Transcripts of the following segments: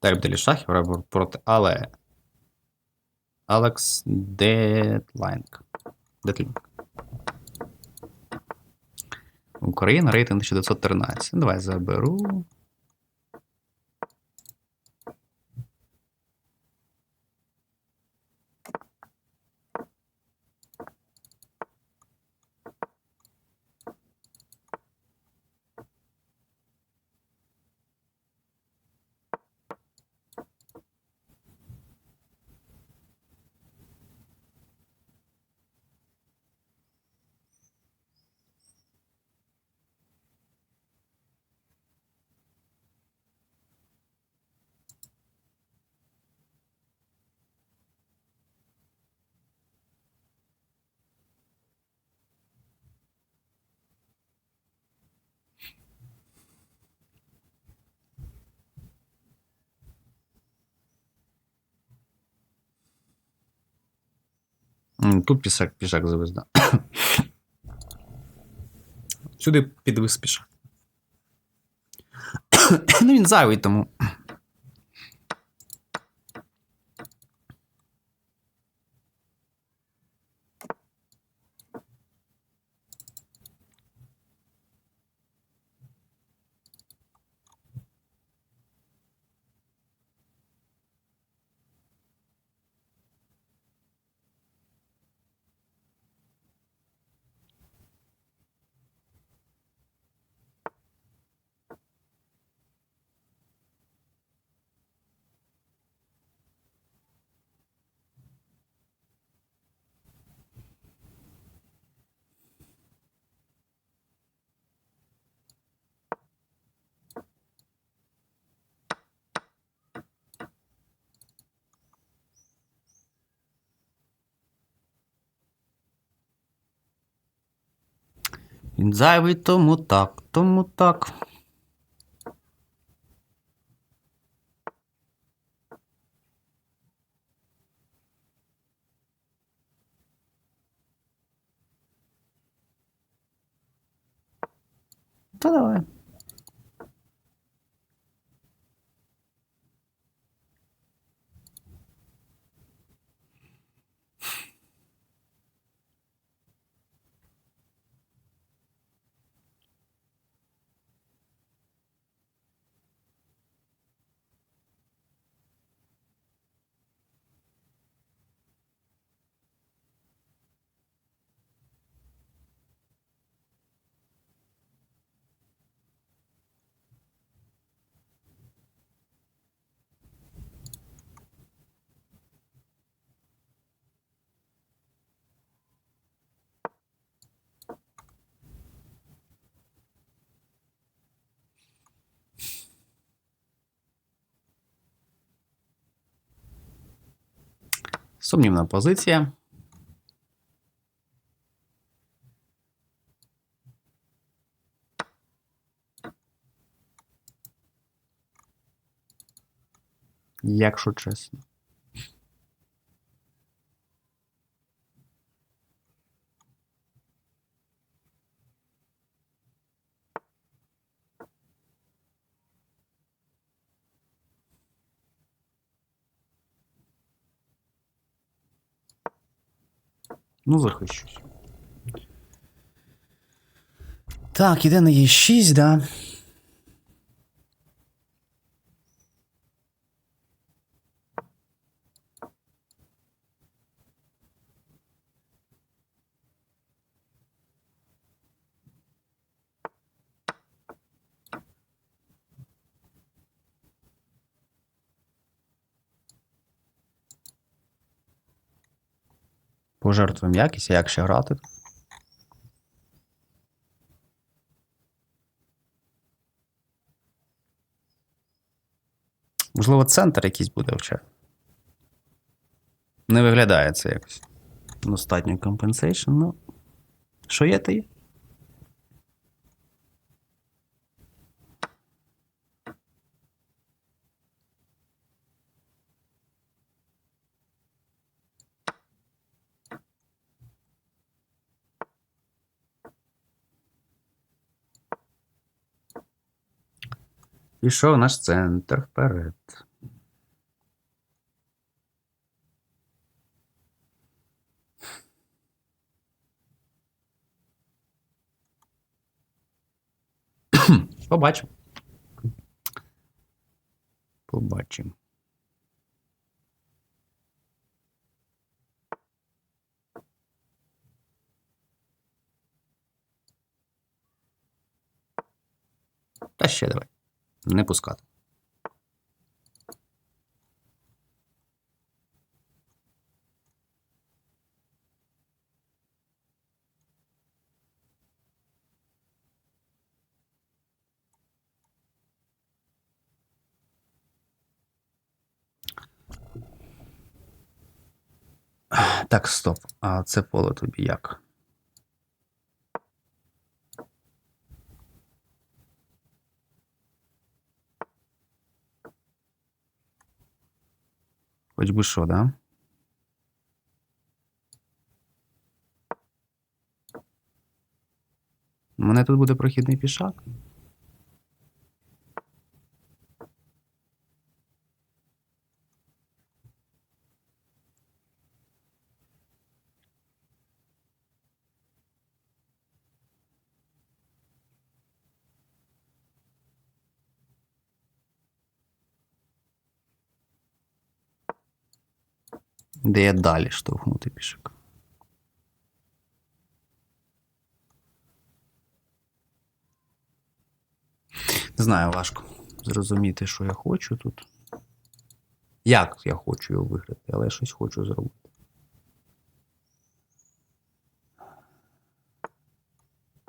Тербделі шахів Ребор проти Але. Алекс Детлайнг. Детлінг. Україна рейтинг 1913. Давай заберу. Тут пішак, пішак завез, да. Сюди підвис пішак. ну він зайвий, тому. Він зайвий, тому так, тому так. Та давай. Сумнівна позиція. Якщо чесно. Ну, захищусь. Так, іде на Е6, да. Пожертвуємо якість, а як ще грати? Можливо, центр якийсь буде вче. Не виглядає це якось. Достатньо компенсейшн, ну. Що є, то є. Пішов наш центр вперед. Побачимо. Побачимо. Та ще давай. Не пускати. Так, стоп. А це поле тобі як? Хоч би що, да? У мене тут буде прохідний пішак. Я далі штовхнути пішок. Не знаю, важко зрозуміти, що я хочу тут. Як я хочу його виграти, але я щось хочу зробити.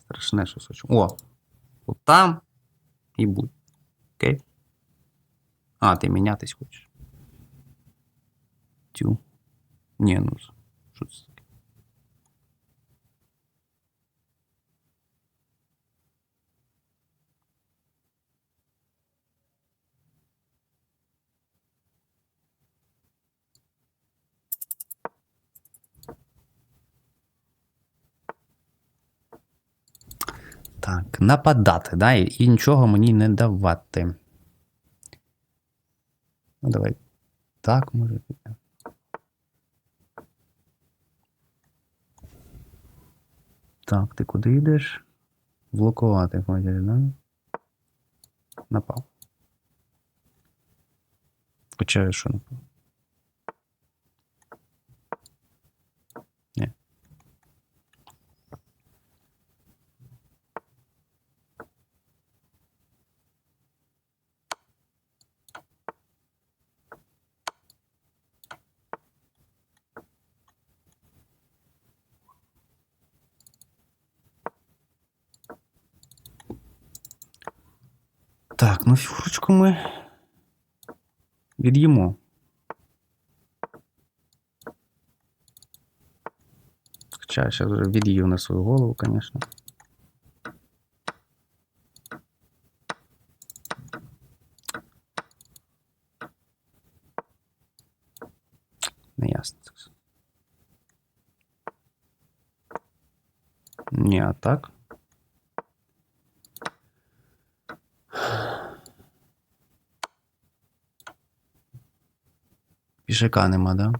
Страшне щось хочу. О! От там і будь. Окей? А, ти мінятись хочеш. Тю. Ні, ну. Що це таке? Так, нападати, да, і, нічого мені не давати. Ну, давай. Так, може. Так, ти куди йдеш? Блокувати хочеш, да? Напав. Хоча що напав? Ні. Так, ну фігурочку ми від'їмо. Хоча я вже від'їв на свою голову, звісно. Не ясно. це. Ні, а так. Пішака нема, да?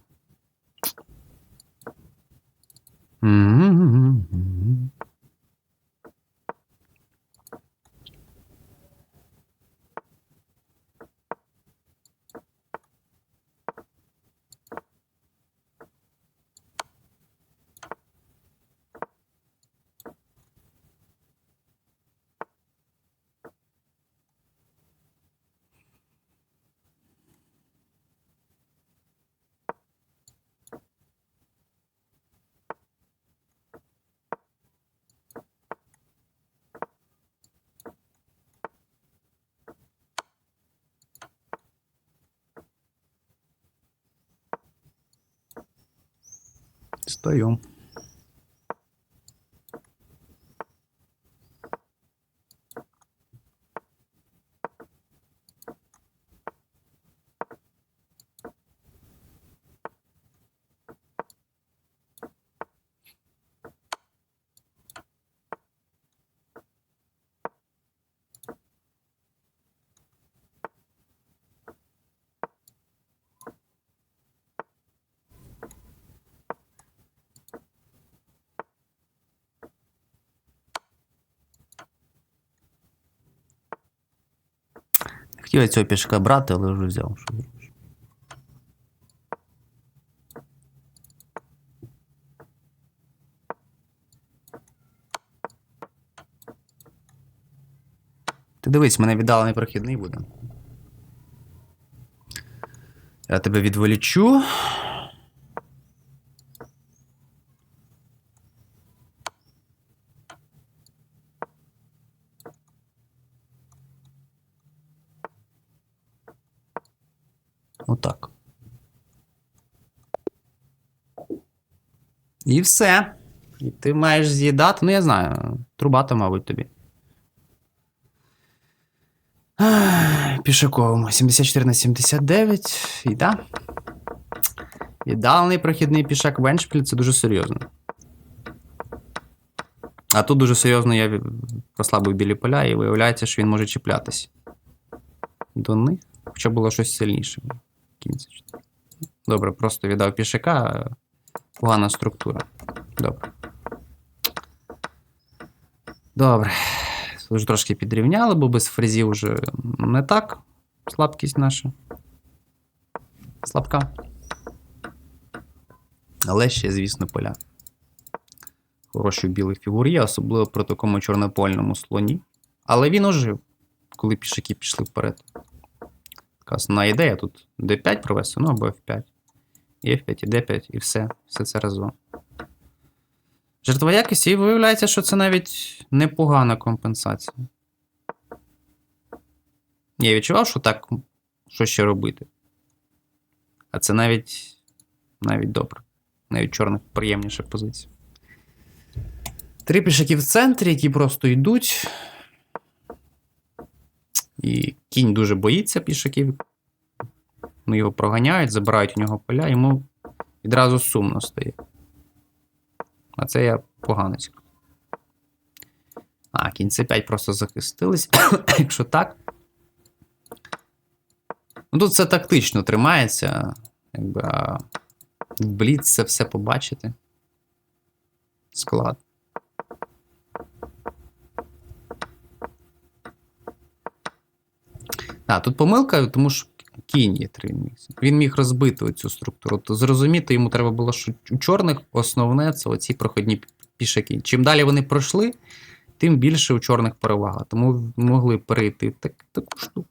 Стою. Хотів я цього пішка брати, але вже взяв. Ти дивись, мене віддалений прохідний буде. Я тебе відволічу. Отак. І все. І ти маєш з'їдати. Ну, я знаю, трубати, мабуть, тобі. Пішаковому 74 на 79. І да. Віддалений прохідний пішак в Еншпіль це дуже серйозно. А тут дуже серйозно я прослабив білі поля, і виявляється, що він може чіплятися до них. Хоча було щось сильніше. Кінці. Добре, просто віддав пішака. Погана структура. Добре. Добре. Вже трошки підрівняли, бо без фрезів вже не так. Слабкість наша. Слабка. Але ще, звісно, поля. Хороші в білих фігур є, особливо при такому чорнопольному слоні. Але він ожив, коли пішаки пішли вперед. Основна ідея тут D5 провести, ну або F5. І F5, і D5, і все. Все це разом. Жертва якості, і виявляється, що це навіть непогана компенсація. Я відчував, що так, що ще робити. А це навіть навіть добре. Навіть чорних приємніша позиція. Три пішаки в центрі, які просто йдуть. І кінь дуже боїться пішаків. Ну, його проганяють, забирають у нього поля, йому відразу сумно стає. А це я поганець. А, кінь c5 просто захистились. Якщо так. Ну тут це тактично тримається. Якби, а в бліц це все побачити. Склад. А, тут помилка, тому що кінь є три місяці. Він міг розбити оцю структуру. То зрозуміти йому треба було, що у чорних основне це оці проходні пішаки. Чим далі вони пройшли, тим більше у чорних перевага. Тому могли перейти так, таку штуку.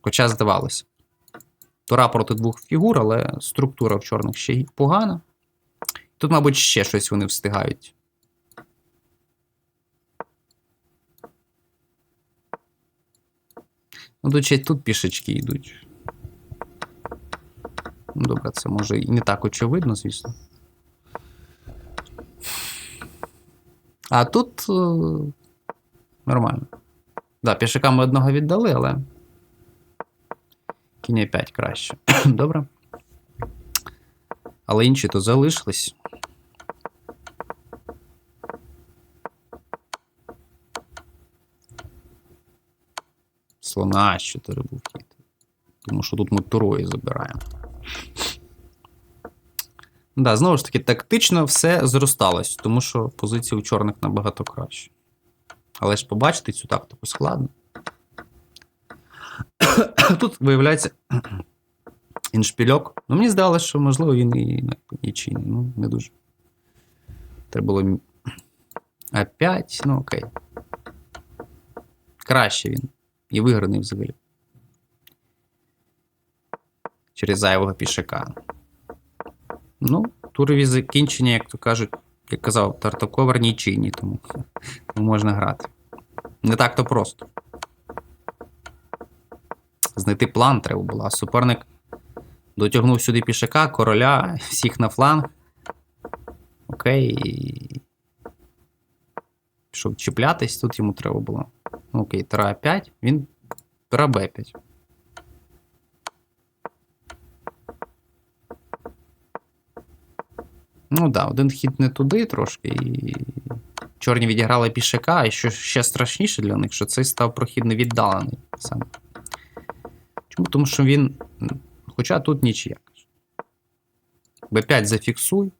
Хоча здавалося. Тура проти двох фігур, але структура в чорних ще погана. Тут, мабуть, ще щось вони встигають. Ну, ще й тут пішечки йдуть. Ну, добре, це може і не так очевидно, звісно. А тут е, нормально. Да, пішака ми одного віддали, але. Кінь 5 краще. Добре. Але інші то залишились. Слона 4 був хід. Тому що тут ми турою забираємо. Да, знову ж таки, тактично все зросталось, тому що позиція у чорних набагато краще. Але ж побачити цю тактику складно. Тут виявляється іншпільок. Ну, мені здалося, що можливо він і на нічийний. Ну, не дуже. Треба було А5, ну окей. Краще він. І виграний взагалі. Через зайвого пішака. Ну, турові закінчення, як то кажуть, як казав, Тартаковер нічийні, тому тому можна грати. Не так то просто. Знайти план треба було, суперник дотягнув сюди пішака, короля, всіх на фланг. Окей. Пішов чіплятись, тут йому треба було. Ну, Окей, Тра 5, він Тра Б5. Ну так, да, один хід не туди трошки, і чорні відіграли пішака, і що ще страшніше для них, що цей став прохід невіддалений саме. Чому? Тому що він. Хоча тут нічия. Б5 зафіксуй.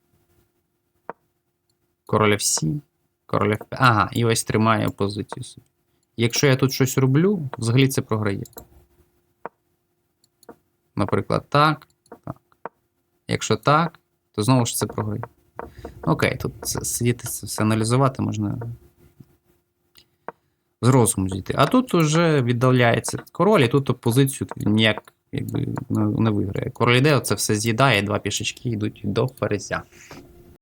Король F7. Король F5. Ага, і ось тримає позицію собі. Якщо я тут щось роблю, взагалі це програє. Наприклад, так, так. Якщо так, то знову ж це програє. Окей, тут сидіти це все аналізувати можна з розуму зійти. А тут вже віддаляється король, і тут опозицію ніяк якби, не, виграє. Король іде, це все з'їдає, два пішечки йдуть до ферзя.